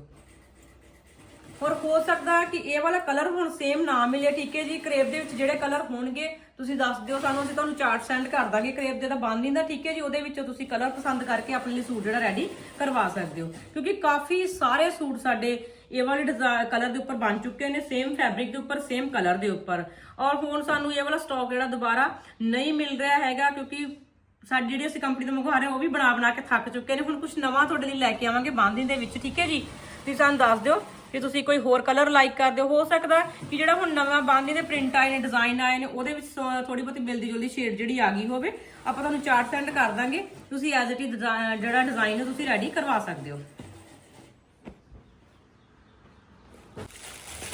S1: ਹੋਰ ਹੋ ਸਕਦਾ ਕਿ ਇਹ ਵਾਲਾ ਕਲਰ ਹੁਣ ਸੇਮ ਨਾ ਮਿਲੇ, ਠੀਕ ਹੈ ਜੀ? ਕਰੇਪ ਦੇ ਵਿੱਚ ਜਿਹੜੇ ਕਲਰ ਹੋਣਗੇ, ਤੁਸੀਂ ਦੱਸ ਦਿਓ ਸਾਨੂੰ, ਅਸੀਂ ਤੁਹਾਨੂੰ ਚਾਰਟ ਸੈਂਡ ਕਰ ਦਾਂਗੇ। ਕਰੇਪ ਦੇ ਤਾਂ ਬੰਦ ਨਹੀਂ ਦਾ ਠੀਕ ਹੈ ਜੀ? ਉਹਦੇ ਵਿੱਚੋਂ ਤੁਸੀਂ ਕਲਰ ਪਸੰਦ ਕਰਕੇ ਆਪਣੇ ਲਈ ਸੂਟ ਜਿਹੜਾ ਰੈਡੀ ਕਰਵਾ ਸਕਦੇ ਹੋ। ਕਿਉਂਕਿ ਕਾਫੀ ਸਾਰੇ ਸੂਟ ਸਾਡੇ ਇਹ ਵਾਲੇ ਕਲਰ ਦੇ ਉੱਪਰ ਬਣ ਚੁੱਕੇ ਨੇ ਸੇਮ ਫੈਬਰਿਕ ਦੇ ਉੱਪਰ ਸੇਮ ਕਲਰ ਦੇ ਉੱਪਰ। ਔਰ ਹੁਣ ਸਾਨੂੰ ਇਹ ਵਾਲਾ ਸਟਾਕ ਜਿਹੜਾ ਦੁਬਾਰਾ ਨਹੀਂ ਮਿਲ ਰਿਹਾ ਹੈਗਾ, ਕਿਉਂਕਿ ਸਾਡੀ ਜਿਹੜੀ ਅਸੀਂ ਕੰਪਨੀ ਤੋਂ ਮੰਗਵਾ ਰਹੇ ਉਹ ਵੀ ਬਣਾ ਬਣਾ ਕੇ ਥੱਕ ਚੁੱਕੇ ਨੇ। ਹੁਣ ਕੁਝ ਨਵਾਂ ਤੁਹਾਡੇ ਲਈ ਲੈ ਕੇ ਆਵਾਂਗੇ ਬਾਂਦੀ ਦੇ ਵਿੱਚ, ਠੀਕ ਹੈ ਜੀ? ਤੁਸੀਂ ਸਾਨੂੰ ਦੱਸ ਦਿਓ। ਕਿ ਤੁਸੀਂ ਕੋਈ ਹੋਰ ਕਲਰ ਲਾਈਕ ਕਰਦੇ ਹੋ ਹੋ ਸਕਦਾ ਕਿ ਜਿਹੜਾ ਹੁਣ ਨਵਾਂ ਬਾਂਦੀ ਦੇ ਪ੍ਰਿੰਟ ਆਏ ਨੇ ਡਿਜ਼ਾਈਨ ਆਏ ਨੇ, ਉਹਦੇ ਵਿੱਚ ਥੋੜੀ ਬਹੁਤੀ ਮਿਲਦੀ ਜੁਲਦੀ ਸ਼ੇਡ ਜਿਹੜੀ ਆ ਗਈ ਹੋਵੇ, ਆਪਾਂ ਤੁਹਾਨੂੰ ਚਾਰਟ ਸੈਂਡ ਕਰ ਦਾਂਗੇ, ਤੁਸੀਂ ਐਜ਼ ਇਟ ਜਿਹੜਾ ਡਿਜ਼ਾਈਨ ਹੈ, ਤੁਸੀਂ ਰੈਡੀ ਕਰਵਾ ਸਕਦੇ ਹੋ।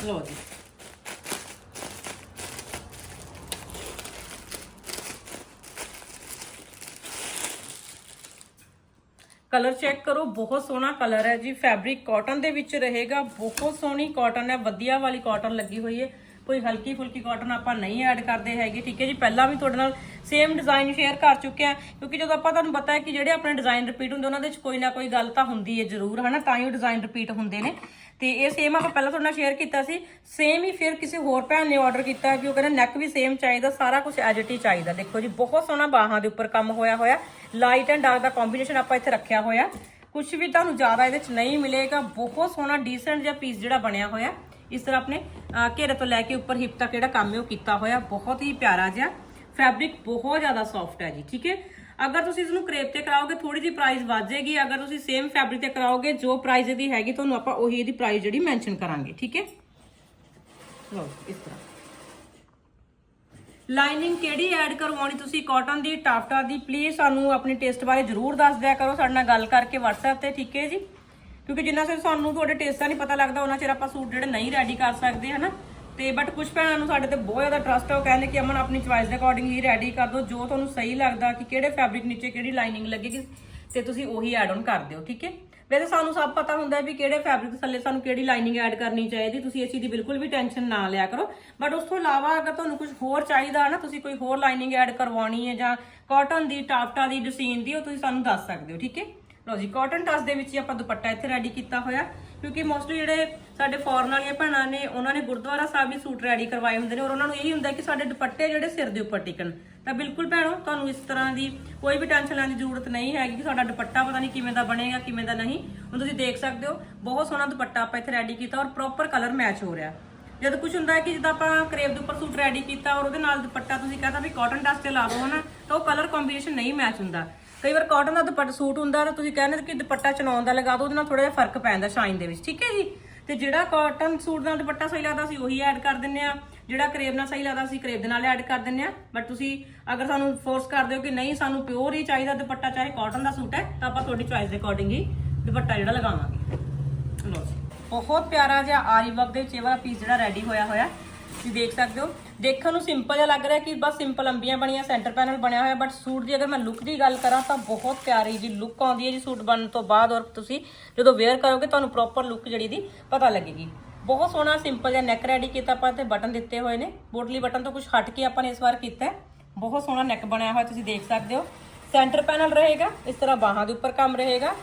S1: ਲੋ ਜੀ। ਕਲਰ ਚੈੱਕ ਕਰੋ, ਬਹੁਤ ਸੋਹਣਾ ਕਲਰ ਹੈ ਜੀ। ਫੈਬਰਿਕ ਕਾਟਨ ਦੇ ਵਿੱਚ ਰਹੇਗਾ, ਬਹੁਤ ਸੋਹਣੀ ਕਾਟਨ ਹੈ, ਵਧੀਆ ਵਾਲੀ ਕਾਟਨ ਲੱਗੀ ਹੋਈ ਹੈ। ਕੋਈ ਹਲਕੀ ਫੁਲਕੀ ਕਾਟਨ ਆਪਾਂ ਨਹੀਂ ਐਡ ਕਰਦੇ ਹੈਗੇ, ਠੀਕ ਹੈ ਜੀ? ਪਹਿਲਾਂ ਵੀ ਤੁਹਾਡੇ ਨਾਲ ਸੇਮ ਡਿਜ਼ਾਈਨ ਸ਼ੇਅਰ ਕਰ ਚੁੱਕੇ ਆ ਕਿਉਂਕਿ ਜਦੋਂ ਆਪਾਂ ਤੁਹਾਨੂੰ ਪਤਾ ਹੈ ਕਿ ਜਿਹੜੇ ਆਪਣੇ ਡਿਜ਼ਾਈਨ ਰਿਪੀਟ ਹੁੰਦੇ, ਉਹਨਾਂ ਦੇ ਵਿੱਚ ਕੋਈ ਨਾ ਕੋਈ ਗੱਲ ਤਾਂ ਹੁੰਦੀ ਹੈ ਜ਼ਰੂਰ, ਹਨਾ? ਤਾਂ ਹੀ ਉਹ ਡਿਜ਼ਾਈਨ ਰਿਪੀਟ ਹੁੰਦੇ ਨੇ। ਤੇ ਇਹ ਸੇਮ ਆਪਾਂ ਪਹਿਲਾਂ ਤੁਹਾਡੇ ਨਾਲ ਸ਼ੇਅਰ ਕੀਤਾ ਸੀ ਸੇਮ ਹੀ ਫਿਰ ਕਿਸੇ ਹੋਰ ਭੈਣ ਨੇ ਆਰਡਰ ਕੀਤਾ ਕਿ ਉਹ ਕਹਿੰਦਾ ਨੈਕ ਵੀ ਸੇਮ ਚਾਹੀਦਾ, ਸਾਰਾ ਕੁਝ ਐਜ ਇਟ ਹੀ ਚਾਹੀਦਾ। ਦੇਖੋ ਜੀ, ਬਹੁਤ ਸੋਹਣਾ ਬਾਹਾਂ ਦੇ ਉੱਪਰ ਕੰਮ ਹੋਇਆ ਹੋਇਆ ਲਾਈਟ ਐਂਡ ਡਾਰਕ ਦਾ ਕੰਬੀਨੇਸ਼ਨ ਆਪਾਂ ਇੱਥੇ ਰੱਖਿਆ ਹੋਇਆ। ਕੁਝ ਵੀ ਤੁਹਾਨੂੰ ਜ਼ਿਆਦਾ ਇਹਦੇ ਵਿੱਚ ਨਹੀਂ ਮਿਲੇਗਾ, ਬਹੁਤ ਸੋਹਣਾ ਡੀਸੈਂਟ ਜਿਹਾ ਪੀਸ ਜਿਹੜਾ ਬਣਿਆ ਹੋਇਆ। ਇਸ ਤਰ੍ਹਾਂ ਆਪਣੇ ਘੇਰੇ ਤੋਂ ਲੈ ਕੇ ਉੱਪਰ ਹਿਪ ਤੱਕ ਜਿਹੜਾ ਕੰਮ ਹੈ ਉਹ ਕੀਤਾ ਹੋਇਆ, ਬਹੁਤ ਹੀ ਪਿਆਰਾ ਜਿਹਾ। ਫੈਬਰਿਕ ਬਹੁਤ ਜ਼ਿਆਦਾ ਸੌਫਟ ਹੈ ਜੀ, ਠੀਕ ਹੈ? ਅਗਰ ਤੁਸੀਂ ਇਸ ਨੂੰ ਕਰੇਪ ਤੇ ਕਰਾਓਗੇ ਥੋੜੀ ਜਿਹੀ ਪ੍ਰਾਈਸ ਵੱਧ ਜਾਏਗੀ ਅਗਰ ਤੁਸੀਂ ਸੇਮ ਫੈਬਰਿਕ ਤੇ ਕਰਾਓਗੇ, ਜੋ ਪ੍ਰਾਈਸ ਇਹਦੀ ਹੈਗੀ, ਤੁਹਾਨੂੰ ਆਪਾਂ ਉਹੀ ਇਹਦੀ ਪ੍ਰਾਈਸ ਜਿਹੜੀ ਮੈਂਸ਼ਨ ਕਰਾਂਗੇ, ਠੀਕ ਹੈ? ਲਓ, ਇਸ ਤਰ੍ਹਾਂ। ਲਾਈਨਿੰਗ ਕਿਹੜੀ ਐਡ ਕਰਵਾਉਣੀ ਤੁਸੀਂ? Cotton the taffeta the? Please ਸਾਨੂੰ ਆਪਣੇ ਟੇਸਟ ਬਾਰੇ ਜਰੂਰ ਦੱਸ ਦਿਆ ਕਰੋ। ਸਾਡੇ ਨਾਲ ਗੱਲ ਕਰਕੇ WhatsApp ਤੇ, ਠੀਕ ਹੈ ਜੀ? ਕਿਉਂਕਿ ਜਿੰਨਾ ਚਿਰ ਸਾਨੂੰ ਤੁਹਾਡੇ ਟੇਸਟ ਦਾ ਨਹੀਂ ਪਤਾ ਲੱਗਦਾ, ਉਹਨਾਂ ਚਿਰ ਆਪਾਂ ਸੂਟ ਜਿਹੜੇ ਨਹੀਂ ਰੈਡੀ ਕਰ ਸਕਦੇ, ਹਨਾ? ਤੇ ਬਟ ਕੁਝ ਭੈਣਾਂ ਨੂੰ ਸਾਡੇ ਤੇ ਬਹੁਤ ਜ਼ਿਆਦਾ ਟਰਸਟ ਹੈ ਉਹ ਕਹਿੰਦੇ ਕਿ ਅਮਨ ਆਪਣੀ ਚੁਆਇਸ ਦੇ ਅਕੋਰਡਿੰਗ ਹੀ ਰੈਡੀ ਕਰ ਦਿਓ ਜੋ ਤੁਹਾਨੂੰ ਸਹੀ ਲੱਗਦਾ ਕਿ ਕਿਹੜੇ ਫੈਬਰਿਕ ਨੀਚੇ ਕਿਹੜੀ ਲਾਈਨਿੰਗ ਲੱਗੇਗੀ, ਤੇ ਤੁਸੀਂ ਉਹੀ ਐਡ ਆਨ ਕਰ ਦਿਓ, ਠੀਕ ਹੈ? ਵੈਸੇ ਸਾਨੂੰ ਸਭ ਪਤਾ ਹੁੰਦਾ ਵੀ ਕਿਹੜੇ ਫੈਬਰਿਕ ਥੱਲੇ ਸਾਨੂੰ ਕਿਹੜੀ ਲਾਈਨਿੰਗ ਐਡ ਕਰਨੀ ਚਾਹੀਦੀ, ਤੁਸੀਂ ਇਸ ਚੀਜ਼ ਦੀ ਬਿਲਕੁਲ ਵੀ ਟੈਨਸ਼ਨ ਨਾ ਲਿਆ ਕਰੋ। ਬਟ ਉਸ ਤੋਂ ਇਲਾਵਾ ਅਗਰ ਤੁਹਾਨੂੰ ਕੁਝ ਹੋਰ ਚਾਹੀਦਾ ਨਾ, ਤੁਸੀਂ ਕੋਈ ਹੋਰ ਲਾਈਨਿੰਗ ਐਡ ਕਰਵਾਉਣੀ ਹੈ ਜਾਂ ਕਾਟਨ ਦੀ ਟਾਫਟਾ ਦੀ ਡਿਜ਼ਾਈਨ ਦੀ, ਉਹ ਤੁਸੀਂ ਸਾਨੂੰ ਦੱਸ ਸਕਦੇ ਹੋ, ਠੀਕ ਹੈ? ਲਓ ਜੀ ਕਾਟਨ ਟਸ ਦੇ ਵਿੱਚ ਹੀ ਆਪਾਂ ਦੁਪੱਟਾ ਇੱਥੇ ਰੈਡੀ ਕੀਤਾ ਹੋਇਆ। ਕਿਉਂਕਿ ਮੋਸਟਲੀ ਜਿਹੜੇ ਸਾਡੇ ਫੋਰਨ ਵਾਲੀਆਂ ਭੈਣਾਂ ਨੇ, ਉਹਨਾਂ ਨੇ ਗੁਰਦੁਆਰਾ ਸਾਹਿਬ ਵੀ ਸੂਟ ਰੈਡੀ ਕਰਵਾਏ ਹੁੰਦੇ ਨੇ ਔਰ ਉਹਨਾਂ ਨੂੰ ਇਹੀ ਹੁੰਦਾ ਕਿ ਸਾਡੇ ਦੁਪੱਟੇ ਜਿਹੜੇ ਸਿਰ ਦੇ ਉੱਪਰ ਟਿਕਣ। ਤਾਂ ਬਿਲਕੁਲ ਭੈਣੋ, ਤੁਹਾਨੂੰ ਇਸ ਤਰ੍ਹਾਂ ਦੀ ਕੋਈ ਵੀ ਟੈਨਸ਼ਨ ਲੈਣ ਦੀ ਜ਼ਰੂਰਤ ਨਹੀਂ ਹੈਗੀ ਕਿ ਸਾਡਾ ਦੁਪੱਟਾ ਪਤਾ ਨਹੀਂ ਕਿਵੇਂ ਦਾ ਬਣੇਗਾ, ਕਿਵੇਂ ਦਾ ਨਹੀਂ। ਹੁਣ ਤੁਸੀਂ ਦੇਖ ਸਕਦੇ ਹੋ, ਬਹੁਤ ਸੋਹਣਾ ਦੁਪੱਟਾ ਆਪਾਂ ਇੱਥੇ ਰੈਡੀ ਕੀਤਾ ਔਰ ਪ੍ਰੋਪਰ ਕਲਰ ਮੈਚ ਹੋ ਰਿਹਾ। ਜਦ ਕੁਝ ਹੁੰਦਾ ਹੈ ਕਿ ਜਿੱਦਾਂ ਆਪਾਂ ਕਰੇਪ ਦੇ ਉੱਪਰ ਸੂਟ ਰੈਡੀ ਕੀਤਾ ਔਰ ਉਹਦੇ ਨਾਲ ਦੁਪੱਟਾ ਤੁਸੀਂ ਕਹਤਾ ਵੀ ਕਾਟਨ ਡਸਟ ਤੇ ਲਾ ਦਿਓ ਨਾ ਤਾਂ ਉਹ ਕਲਰ ਕੰਬੀਨੇਸ਼ਨ ਨਹੀਂ ਮੈਚ ਹੁੰਦਾ। ਕਈ ਵਾਰ ਕਾਟਨ ਦਾ ਦੁਪੱਟਾ ਸੂਟ ਹੁੰਦਾ ਤਾਂ ਤੁਸੀਂ ਕਹਿੰਦੇ ਕਿ ਦੁਪੱਟਾ ਚਨਾਉਣ ਦਾ ਲਗਾ ਦਿਓ, ਉਹਦੇ ਨਾਲ ਥੋੜਾ ਜਿਹਾ ਫ਼ਰਕ ਪੈਂਦਾ ਸ਼ਾਈਨ ਦੇ ਵਿੱਚ, ਠੀਕ ਹੈ ਜੀ? ਤੇ ਜਿਹੜਾ ਕਾਟਨ ਸੂਟ ਨਾਲ ਦੁਪੱਟਾ ਸਹੀ ਲੱਗਦਾ ਸੀ ਉਹੀ ਐਡ ਕਰ ਦਿੰਨੇ ਆ ਜਿਹੜਾ ਕਰੇਬ ਨਾਲ ਸਹੀ ਲੱਗਦਾ ਸੀ ਕਰੇਬ ਦੇ ਨਾਲ ਐਡ ਕਰ ਦਿੰਨੇ ਆ ਬਟ ਤੁਸੀਂ ਅਗਰ ਸਾਨੂੰ ਫੋਰਸ ਕਰਦੇ ਹੋ ਕਿ ਨਹੀਂ, ਸਾਨੂੰ ਪਿਓਰ ਹੀ ਚਾਹੀਦਾ ਦੁਪੱਟਾ, ਚਾਹੇ ਕਾਟਨ ਦਾ ਸੂਟ ਹੈ, ਤਾਂ ਆਪਾਂ ਤੁਹਾਡੀ ਚੁਆਇਸ ਦੇ ਅਕੋਰਡਿੰਗ ਹੀ ਦੁਪੱਟਾ ਜਿਹੜਾ ਲਗਾਵਾਂਗੇ। ਲਓ ਜੀ। ਬਹੁਤ ਪਿਆਰਾ ਜਿਹਾ ਆਰੀ ਵਰਕ ਦੇ ਵਿੱਚ ਇਹ ਵਾਲਾ ਪੀਸ ਜਿਹੜਾ ਰੈਡੀ ਹੋਇਆ ਹੋਇਆ, ਤੁਸੀਂ ਦੇਖ ਸਕਦੇ ਹੋ। ਦੇਖਣ ਨੂੰ ਸਿੰਪਲ ਜਿਹਾ ਲੱਗ ਰਿਹਾ ਕਿ ਬਸ ਸਿੰਪਲ ਅੰਬੀਆਂ ਬਣੀਆਂ ਸੈਂਟਰ ਪੈਨਲ ਬਣਿਆ ਹੋਇਆ ਬਟ ਸੂਟ ਦੀ ਅਗਰ ਮੈਂ ਲੁੱਕ ਦੀ ਗੱਲ ਕਰਾਂ ਤਾਂ ਬਹੁਤ ਪਿਆਰੀ ਜੀ ਲੁੱਕ ਆਉਂਦੀ ਹੈ ਜੀ ਸੂਟ ਬਣਨ ਤੋਂ ਬਾਅਦ ਔਰ ਤੁਸੀਂ ਜਦੋਂ ਵੇਅਰ ਕਰੋਗੇ ਤੁਹਾਨੂੰ ਪ੍ਰੋਪਰ ਲੁੱਕ ਜਿਹੜੀ ਦੀ ਪਤਾ ਲੱਗੇਗੀ। ਬਹੁਤ ਸੋਹਣਾ ਸਿੰਪਲ ਜਿਹਾ ਨੈਕ ਰੈਡੀ ਕੀਤਾ ਆਪਾਂ ਤੇ ਬਟਨ ਦਿੱਤੇ ਹੋਏ ਨੇ। ਬੋਟਲੀ ਬਟਨ ਤੋਂ ਕੁਝ ਹਟ ਕੇ ਆਪਾਂ ਨੇ ਇਸ ਵਾਰ ਕੀਤਾ ਬਹੁਤ ਸੋਹਣਾ ਨੈਕ ਬਣਿਆ ਹੋਇਆ ਤੁਸੀਂ ਦੇਖ ਸਕਦੇ ਹੋ। ਸੈਂਟਰ ਪੈਨਲ ਰਹੇਗਾ, ਇਸ ਤਰ੍ਹਾਂ ਬਾਹਾਂ ਦੇ ਉੱਪਰ ਕੰਮ ਰਹੇਗਾ।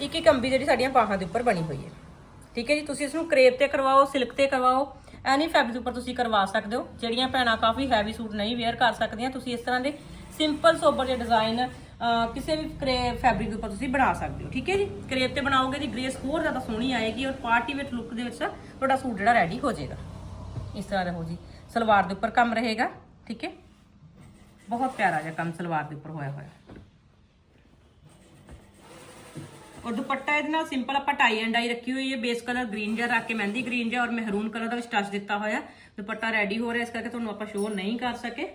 S1: ਇੱਕ ਇੱਕ ਅੰਬੀ ਜਿਹੜੀ ਸਾਡੀਆਂ ਬਾਹਾਂ ਦੇ ਉੱਪਰ ਬਣੀ ਹੋਈ ਹੈ। ਠੀਕ ਹੈ ਜੀ, ਤੁਸੀਂ ਇਸ ਨੂੰ ਕਰੇਪ ਤੇ ਕਰਵਾਓ ਸਿਲਕ ਤੇ ਕਰਵਾਓ। ਐਨੀ ਫੈਬਰਿਕ ਉੱਪਰ ਤੁਸੀਂ ਕਰਵਾ ਸਕਦੇ ਹੋ। ਜਿਹੜੀਆਂ ਭੈਣਾਂ ਕਾਫੀ ਹੈਵੀ ਸੂਟ ਨਹੀਂ ਵੇਅਰ ਕਰ ਸਕਦੀਆਂ, ਤੁਸੀਂ ਇਸ ਤਰ੍ਹਾਂ ਦੇ ਸਿੰਪਲ ਸੋਬਰ ਜਿਹੇ ਡਿਜ਼ਾਈਨ ਕਿਸੇ ਵੀ ਕਰੇ ਫੈਬਰਿਕ ਉੱਪਰ ਤੁਸੀਂ ਬਣਾ ਸਕਦੇ ਹੋ। ਠੀਕ ਹੈ ਜੀ? ਕਰੇਪ ਤੇ ਬਣਾਓਗੇ ਜੀ ਗ੍ਰੇਸ ਹੋਰ ਜ਼ਿਆਦਾ ਸੋਹਣੀ ਆਏਗੀ ਔਰ ਪਾਰਟੀ ਵੇਅਰ ਲੁੱਕ ਦੇ ਵਿੱਚ ਤੁਹਾਡਾ ਸੂਟ ਜਿਹੜਾ ਰੈਡੀ ਹੋ ਜਾਏਗਾ। ਇਸ ਤਰ੍ਹਾਂ ਰਹੋ ਜੀ। ਸਲਵਾਰ ਦੇ ਉੱਪਰ ਕੰਮ ਰਹੇਗਾ। ਠੀਕ ਹੈ? ਬਹੁਤ ਪਿਆਰਾ ਜਿਹਾ ਕੰਮ ਸਲਵਾਰ ਦੇ ਉੱਪਰ ਹੋਇਆ ਹੋਇਆ। ਔਰ ਦੁਪੱਟਾ ਇਹਦੇ ਨਾਲ ਸਿੰਪਲ ਆਪਾਂ ਟਾਈ ਐਂਡ ਡਾਈ ਰੱਖੀ ਹੋਈ ਹੈ ਬੇਸ ਕਲਰ ਗ੍ਰੀਨ ਜਿਹਾ ਰੱਖ ਕੇ ਮਹਿੰਦੀ ਗ੍ਰੀਨ ਜਿਹਾ ਔਰ ਮਹਿਰੂਨ ਕਲਰ ਦਾ ਵਿੱਚ ਟੱਚ ਦਿੱਤਾ ਹੋਇਆ ਦੁਪੱਟਾ ਰੈਡੀ ਹੋ ਰਿਹਾ ਇਸ ਕਰਕੇ ਤੁਹਾਨੂੰ ਆਪਾਂ ਸ਼ੋਅ ਨਹੀਂ ਕਰ ਸਕੇ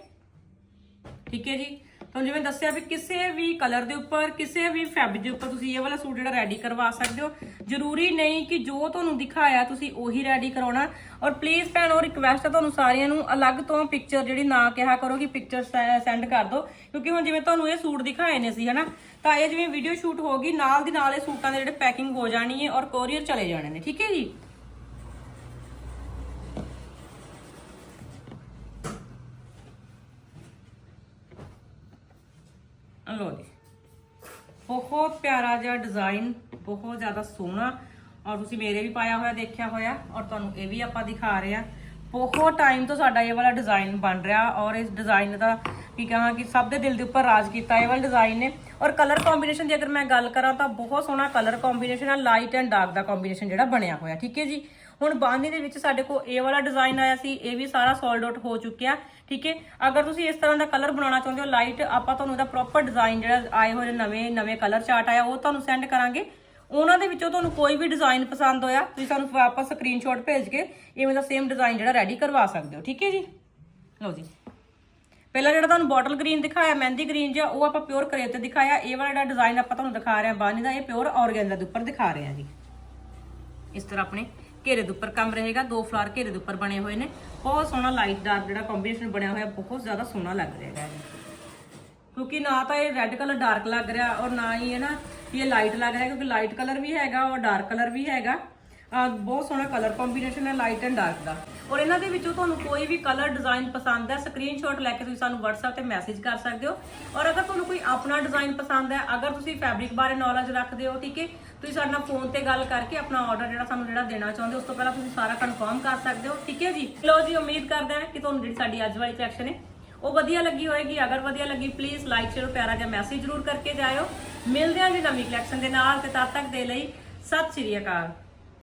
S1: ਠੀਕ ਹੈ ਜੀ ਤੁਹਾਨੂੰ ਜਿਵੇਂ ਦੱਸਿਆ ਵੀ ਕਿਸੇ ਵੀ ਕਲਰ ਦੇ ਉੱਪਰ, ਕਿਸੇ ਵੀ ਫੈਬਰਿਕ ਦੇ ਉੱਪਰ ਤੁਸੀਂ ਇਹ ਵਾਲਾ ਸੂਟ ਜਿਹੜਾ ਰੈਡੀ ਕਰਵਾ ਸਕਦੇ ਹੋ। ਜ਼ਰੂਰੀ ਨਹੀਂ ਕਿ ਜੋ ਤੁਹਾਨੂੰ ਦਿਖਾਇਆ ਤੁਸੀਂ ਉਹੀ ਰੈਡੀ ਕਰਾਉਣਾ। ਔਰ ਪਲੀਜ਼ ਭੈਣੋ ਰਿਕਵੈਸਟ ਹੈ ਤੁਹਾਨੂੰ ਸਾਰਿਆਂ ਨੂੰ ਅਲੱਗ ਤੋਂ ਪਿਕਚਰ ਜਿਹੜੀ ਨਾ ਕਿਹਾ ਕਰੋ ਕਿ ਪਿਕਚਰ ਸੈਂਡ ਕਰ ਦਿਓ। ਕਿਉਂਕਿ ਹੁਣ ਜਿਵੇਂ ਤੁਹਾਨੂੰ ਇਹ ਸੂਟ ਦਿਖਾਏ ਨੇ ਸੀ, ਹਨਾ? ਤਾਂ ਇਹ ਜਿਵੇਂ ਵੀਡੀਓ ਸ਼ੂਟ ਹੋ ਗਈ, ਨਾਲ ਦੀ ਨਾਲ ਇਹ ਸੂਟਾਂ ਦੇ ਜਿਹੜੇ ਪੈਕਿੰਗ ਹੋ ਜਾਣੀ ਹੈ ਔਰ ਕੋਰੀਅਰ ਚਲੇ ਜਾਣੇ ਨੇ, ਠੀਕ ਹੈ ਜੀ? ਲੋ ਜੀ। ਬਹੁਤ ਪਿਆਰਾ ਜਿਹਾ ਡਿਜ਼ਾਈਨ ਬਹੁਤ ਜ਼ਿਆਦਾ ਸੋਹਣਾ ਔਰ ਤੁਸੀਂ ਮੇਰੇ ਵੀ ਪਾਇਆ ਹੋਇਆ, ਦੇਖਿਆ ਹੋਇਆ ਔਰ ਤੁਹਾਨੂੰ ਇਹ ਵੀ ਆਪਾਂ ਦਿਖਾ ਰਹੇ ਆ ਬਹੁਤ ਟਾਈਮ ਤੋਂ ਸਾਡਾ ਇਹ ਵਾਲਾ ਡਿਜ਼ਾਈਨ ਬਣ ਰਿਹਾ ਔਰ ਇਸ ਡਿਜ਼ਾਈਨ ਦਾ ਕੀ ਕਹਾਂ ਕਿ ਸਭ ਦੇ ਦਿਲ ਦੇ ਉੱਪਰ ਰਾਜ ਕੀਤਾ ਇਹ ਵਾਲਾ ਡਿਜ਼ਾਈਨ ਨੇ। ਔਰ ਕਲਰ ਕੰਬੀਨੇਸ਼ਨ ਦੀ ਅਗਰ ਮੈਂ ਗੱਲ ਕਰਾਂ ਤਾਂ ਬਹੁਤ ਸੋਹਣਾ ਕਲਰ ਕੰਬੀਨੇਸ਼ਨ ਆ ਲਾਈਟ ਐਂਡ ਡਾਰਕ ਦਾ ਕੰਬੀਨੇਸ਼ਨ ਜਿਹੜਾ ਬਣਿਆ ਹੋਇਆ, ਠੀਕ ਹੈ ਜੀ? ਹੁਣ ਬਾਂਦੀ ਦੇ ਵਿੱਚ ਸਾਡੇ ਕੋਲ ਇਹ ਵਾਲਾ ਡਿਜ਼ਾਈਨ ਆਇਆ ਸੀ, ਇਹ ਵੀ ਸਾਰਾ ਸੋਲਡ ਆਊਟ ਹੋ ਚੁੱਕਿਆ। ਠੀਕ ਹੈ? ਅਗਰ ਤੁਸੀਂ ਇਸ ਤਰ੍ਹਾਂ ਦਾ ਕਲਰ ਬਣਾਉਣਾ ਚਾਹੁੰਦੇ ਹੋ ਲਾਈਟ ਆਪਾਂ ਤੁਹਾਨੂੰ ਇਹਦਾ ਪ੍ਰੋਪਰ ਡਿਜ਼ਾਈਨ ਜਿਹੜਾ ਆਏ ਹੋਏ ਨੇ ਨਵੇਂ ਨਵੇਂ ਕਲਰ ਚਾਰਟ ਆਇਆ, ਉਹ ਤੁਹਾਨੂੰ ਸੈਂਡ ਕਰਾਂਗੇ। ਉਹਨਾਂ ਦੇ ਵਿੱਚੋਂ ਤੁਹਾਨੂੰ ਕੋਈ ਵੀ ਡਿਜ਼ਾਈਨ ਪਸੰਦ ਹੋਇਆ, ਤੁਸੀਂ ਸਾਨੂੰ ਵਾਪਸ ਸਕਰੀਨਸ਼ਾਟ ਭੇਜ ਕੇ ਇਵੇਂ ਦਾ ਸੇਮ ਡਿਜ਼ਾਈਨ ਜਿਹੜਾ ਰੈਡੀ ਕਰਵਾ ਸਕਦੇ ਹੋ, ਠੀਕ ਹੈ ਜੀ? ਲਓ ਜੀ। ਪਹਿਲਾਂ ਜਿਹੜਾ ਤੁਹਾਨੂੰ ਬੋਟਲ ਗ੍ਰੀਨ ਦਿਖਾਇਆ, ਮਹਿੰਦੀ ਗ੍ਰੀਨ ਜਿਹਾ, ਉਹ ਆਪਾਂ ਪਿਓਰ ਕਰੇ ਤੇ ਦਿਖਾਇਆ। ਇਹ ਵਾਲਾ ਜਿਹੜਾ ਡਿਜ਼ਾਈਨ ਆਪਾਂ ਤੁਹਾਨੂੰ ਦਿਖਾ ਰਹੇ ਹਾਂ ਬਾਨੀ ਦਾ ਇਹ ਪਿਓਰ ਔਰਗੈਂਜ਼ਾ ਦੇ ਉੱਪਰ ਦਿਖਾ ਰਹੇ ਹਾਂ ਜੀ। ਇਸ ਤਰ੍ਹਾਂ ਆਪਣੇ ਘੇਰੇ ਦੇ ਉੱਪਰ ਕੰਮ ਰਹੇਗਾ, ਦੋ ਫਲਾਰ ਘੇਰੇ ਦੇ ਉੱਪਰ ਬਣੇ ਹੋਏ ਨੇ। ਬਹੁਤ ਸੋਹਣਾ ਲਾਈਟ ਡਾਰਕ ਜਿਹੜਾ ਕੰਬੀਨੇਸ਼ਨ ਬਣਿਆ ਹੋਇਆ, ਬਹੁਤ ਜ਼ਿਆਦਾ ਸੋਹਣਾ ਲੱਗ ਰਿਹਾ ਹੈ ਕਿਉਂਕਿ ਨਾ ਤਾਂ ਇਹ ਰੈੱਡ ਕਲਰ ਡਾਰਕ ਲੱਗ ਰਿਹਾ ਔਰ ਨਾ ਹੀ ਹੈ ਨਾ ਇਹ ਲਾਈਟ ਲੱਗ ਰਿਹਾ, ਕਿਉਂਕਿ ਲਾਈਟ ਕਲਰ ਵੀ ਹੈਗਾ ਔਰ ਡਾਰਕ ਕਲਰ ਵੀ ਹੈਗਾ। ਬਹੁਤ ਸੋਹਣਾ ਕਲਰ ਕੰਬੀਨੇਸ਼ਨ ਹੈ ਲਾਈਟ ਐਂਡ ਡਾਰਕ ਦਾ। ਔਰ ਇਹਨਾਂ ਦੇ ਵਿੱਚੋਂ ਤੁਹਾਨੂੰ ਕੋਈ ਵੀ ਕਲਰ ਡਿਜ਼ਾਈਨ ਪਸੰਦ ਹੈ ਸਕਰੀਨਸ਼ਾਟ ਲੈ ਕੇ ਤੁਸੀਂ ਸਾਨੂੰ WhatsApp ਤੇ ਮੈਸੇਜ ਕਰ ਸਕਦੇ ਹੋ। ਔਰ ਅਗਰ ਤੁਹਾਨੂੰ ਕੋਈ ਆਪਣਾ ਡਿਜ਼ਾਈਨ ਪਸੰਦ ਹੈ, ਅਗਰ ਤੁਸੀਂ ਫੈਬਰਿਕ ਬਾਰੇ ਨੌਲੇਜ ਰੱਖਦੇ ਹੋ, ਠੀਕ ਹੈ ਤੁਸੀਂ ਸਾਡੇ ਨਾਲ ਫੋਨ ਤੇ ਗੱਲ ਕਰਕੇ ਆਪਣਾ ਆਰਡਰ ਜਿਹੜਾ ਸਾਨੂੰ ਜਿਹੜਾ ਦੇਣਾ ਚਾਹੁੰਦੇ ਹੋ, ਉਸ ਤੋਂ ਪਹਿਲਾਂ ਤੁਸੀਂ ਸਾਰਾ ਕਨਫਰਮ ਕਰ ਸਕਦੇ ਹੋ, ਠੀਕ ਹੈ ਜੀ? ਲੋ ਜੀ, ਉਮੀਦ ਕਰਦੇ ਹਾਂ ਕਿ ਤੁਹਾਨੂੰ ਜਿਹੜੀ ਸਾਡੀ ਅੱਜ ਵਾਲੀ ਕਲੈਕਸ਼ਨ ਹੈ, ਉਹ ਵਧੀਆ ਲੱਗੀ ਹੋਏਗੀ। ਅਗਰ ਵਧੀਆ ਲੱਗੀ ਪਲੀਜ਼ ਲਾਈਕ ਸ਼ੇਅਰ ਪਿਆਰਾ ਜਿਹਾ ਮੈਸੇਜ ਜ਼ਰੂਰ ਕਰਕੇ ਜਾਇਓ। ਮਿਲਦੇ ਹਾਂ ਜੀ ਨਵੀਂ ਕਲੈਕਸ਼ਨ ਦੇ ਨਾਲ, ਤੇ ਤਦ ਤੱਕ ਦੇ ਲਈ ਸਤਿ ਸ਼੍ਰੀ ਅਕਾਲ।